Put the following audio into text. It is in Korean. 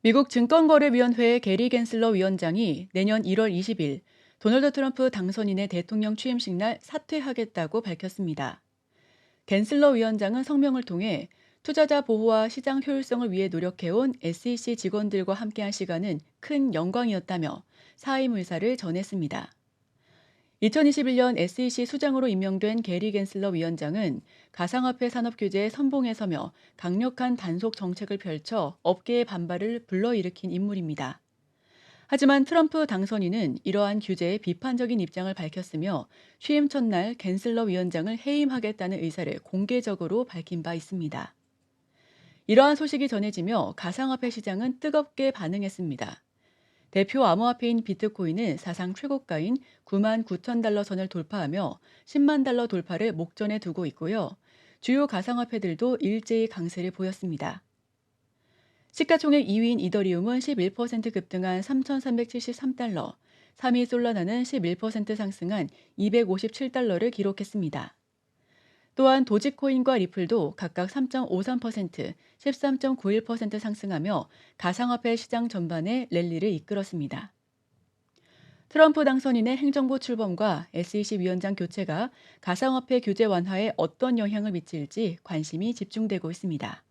미국 증권거래위원회 게리 겐슬러 위원장이 내년 1월 20일 도널드 트럼프 당선인의 대통령 취임식 날 사퇴하겠다고 밝혔습니다. 겐슬러 위원장은 성명을 통해 투자자 보호와 시장 효율성을 위해 노력해온 SEC 직원들과 함께한 시간은 큰 영광이었다며 사임 의사를 전했습니다. 2021년 SEC 수장으로 임명된 게리 겐슬러 위원장은 가상화폐 산업 규제에 선봉에 서며 강력한 단속 정책을 펼쳐 업계의 반발을 불러일으킨 인물입니다. 하지만 트럼프 당선인은 이러한 규제에 비판적인 입장을 밝혔으며 취임 첫날 겐슬러 위원장을 해임하겠다는 의사를 공개적으로 밝힌 바 있습니다. 이러한 소식이 전해지며 가상화폐 시장은 뜨겁게 반응했습니다. 대표 암호화폐인 비트코인은 사상 최고가인 9만 9천 달러 선을 돌파하며 10만 달러 돌파를 목전에 두고 있고요. 주요 가상화폐들도 일제히 강세를 보였습니다. 시가총액 2위인 이더리움은 11% 급등한 3,373달러, 3위 솔라나는 11% 상승한 257달러를 기록했습니다. 또한 도지코인과 리플도 각각 3.53%, 13.91% 상승하며 가상화폐 시장 전반에 랠리를 이끌었습니다. 트럼프 당선인의 행정부 출범과 SEC 위원장 교체가 가상화폐 규제 완화에 어떤 영향을 미칠지 관심이 집중되고 있습니다.